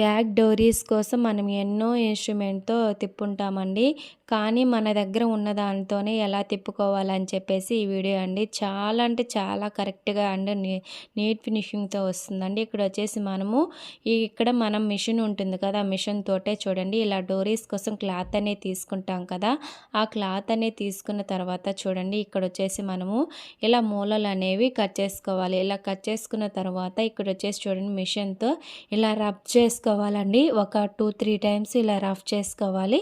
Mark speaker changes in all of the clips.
Speaker 1: Back డోరీస్ కోసం మనం ఎన్నో ఇన్స్ట్రుమెంట్తో తిప్పుంటామండి. కానీ మన దగ్గర ఉన్న దానితోనే ఎలా తిప్పుకోవాలని చెప్పేసి ఈ వీడియో అండి చాలా అంటే చాలా కరెక్ట్గా అండ్ నీట్ ఫినిషింగ్తో వస్తుందండి. ఇక్కడ వచ్చేసి మనము ఇక్కడ మనం మిషన్ ఉంటుంది కదా ఆ మిషన్ తోటే చూడండి. ఇలా డోరీస్ కోసం క్లాత్ అనేది తీసుకుంటాం కదా ఆ క్లాత్ అనేది తీసుకున్న తర్వాత చూడండి. ఇక్కడ వచ్చేసి మనము ఇలా మూలలు అనేవి కట్ చేసుకోవాలి. ఇలా కట్ చేసుకున్న తర్వాత ఇక్కడ వచ్చేసి చూడండి మిషన్తో ఇలా రబ్ చేసుకో చేసుకోవాలండి. ఒక టూ త్రీ టైమ్స్ ఇలా రఫ్ చేసుకోవాలి.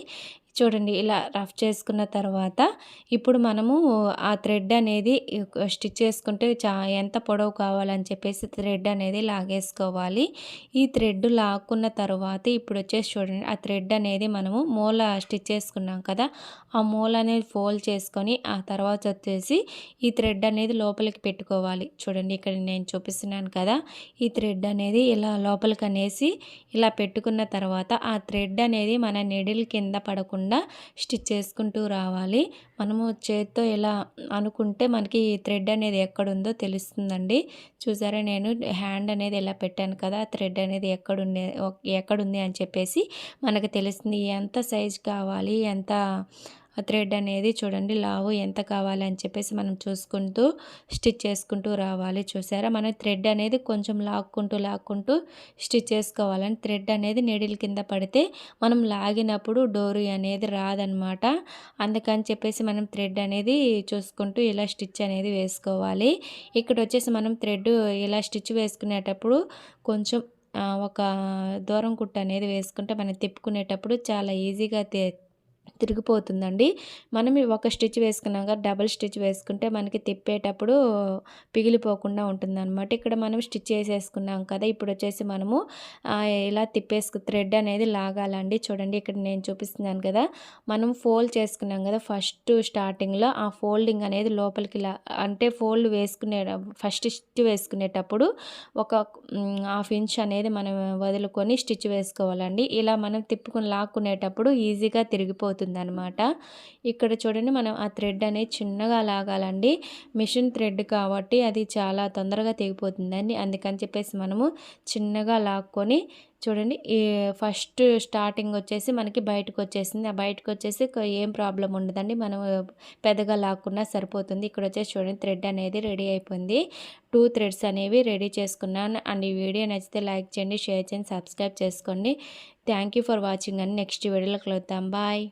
Speaker 1: చూడండి ఇలా రఫ్ చేసుకున్న తర్వాత ఇప్పుడు మనము ఆ థ్రెడ్ అనేది స్టిచ్ చేసుకుంటే చా ఎంత పొడవు కావాలని చెప్పేసి థ్రెడ్ అనేది లాగేసుకోవాలి. ఈ థ్రెడ్ లాక్కున్న తర్వాత ఇప్పుడు వచ్చేసి చూడండి ఆ థ్రెడ్ అనేది మనము మూల స్టిచ్ చేసుకున్నాం కదా ఆ మూల అనేది ఫోల్డ్ చేసుకొని ఆ తర్వాత వచ్చేసి ఈ థ్రెడ్ అనేది లోపలికి పెట్టుకోవాలి. చూడండి ఇక్కడ నేను చూపిస్తున్నాను కదా ఈ థ్రెడ్ అనేది ఇలా లోపలికి అనేసి ఇలా పెట్టుకున్న తర్వాత ఆ థ్రెడ్ అనేది మన నెడిల్ కింద పడకుండా కాకుండా స్టిచ్ చేసుకుంటూ రావాలి. మనము చేతితో ఎలా అనుకుంటే మనకి థ్రెడ్ అనేది ఎక్కడుందో తెలుస్తుందండి. చూసారా నేను హ్యాండ్ అనేది ఎలా పెట్టాను కదా థ్రెడ్ అనేది ఎక్కడుండే ఎక్కడుంది అని చెప్పేసి మనకు తెలుస్తుంది ఎంత సైజ్ కావాలి ఎంత థ్రెడ్ అనేది చూడండి లావు ఎంత కావాలి అని చెప్పేసి మనం చూసుకుంటూ స్టిచ్ చేసుకుంటూ రావాలి. చూసారా? మనం థ్రెడ్ అనేది కొంచెం లాక్కుంటూ లాక్కుంటూ స్టిచ్ చేసుకోవాలని థ్రెడ్ అనేది నీడిల్ కింద పడితే మనం లాగినప్పుడు డోరు అనేది రాదనమాట. అందుకని చెప్పేసి మనం థ్రెడ్ అనేది చూసుకుంటూ ఇలా స్టిచ్ అనేది వేసుకోవాలి. ఇక్కడ వచ్చేసి మనం థ్రెడ్ ఇలా స్టిచ్ వేసుకునేటప్పుడు కొంచెం ఒక దూరం కుట్ట అనేది వేసుకుంటే మనం తిప్పుకునేటప్పుడు చాలా ఈజీగా తిరిగిపోతుందండి. మనం ఒక స్టిచ్ వేసుకున్నాక డబల్ స్టిచ్ వేసుకుంటే మనకి తిప్పేటప్పుడు పిగిలిపోకుండా ఉంటుందన్నమాట. ఇక్కడ మనం స్టిచ్ వేసేసుకున్నాం కదా ఇప్పుడు వచ్చేసి మనము ఇలా తిప్పేసుకు థ్రెడ్ అనేది లాగాలండి. చూడండి ఇక్కడ నేను చూపిస్తున్నాను కదా మనం ఫోల్డ్ చేసుకున్నాం కదా ఫస్ట్ స్టార్టింగ్లో ఆ ఫోల్డింగ్ అనేది లోపలికి అంటే ఫోల్డ్ వేసుకునే ఫస్ట్ స్టిచ్ వేసుకునేటప్పుడు ఒక హాఫ్ ఇంచ్ అనేది మనం వదులుకొని స్టిచ్ వేసుకోవాలండి. ఇలా మనం తిప్పుకొని లాక్కునేటప్పుడు ఈజీగా తిరిగిపోతుంది. అనమాట ఇక్కడ చూడండి మనం ఆ థ్రెడ్ అనేది చిన్నగా లాగాలండి. మిషన్ థ్రెడ్ కాబట్టి అది చాలా తొందరగా తెగిపోతుందండి. అందుకని చెప్పేసి మనము చిన్నగా లాక్కొని చూడండి ఈ ఫస్ట్ స్టార్టింగ్ వచ్చేసి మనకి బయటకు వచ్చేసింది. ఆ బయటకు వచ్చేసి ఏం ప్రాబ్లం ఉండదండి. మనం పెద్దగా లాక్కున్నా సరిపోతుంది. ఇక్కడ వచ్చేసి చూడండి థ్రెడ్ అనేది రెడీ అయిపోయింది. టూ థ్రెడ్స్ అనేవి రెడీ చేసుకున్నాను. అండ్ ఈ వీడియో నచ్చితే లైక్ చేయండి షేర్ చేయండి సబ్స్క్రైబ్ చేసుకోండి. థ్యాంక్ ఫర్ వాచింగ్ అని నెక్స్ట్ వీడియోలో కలుద్దాం. బాయ్.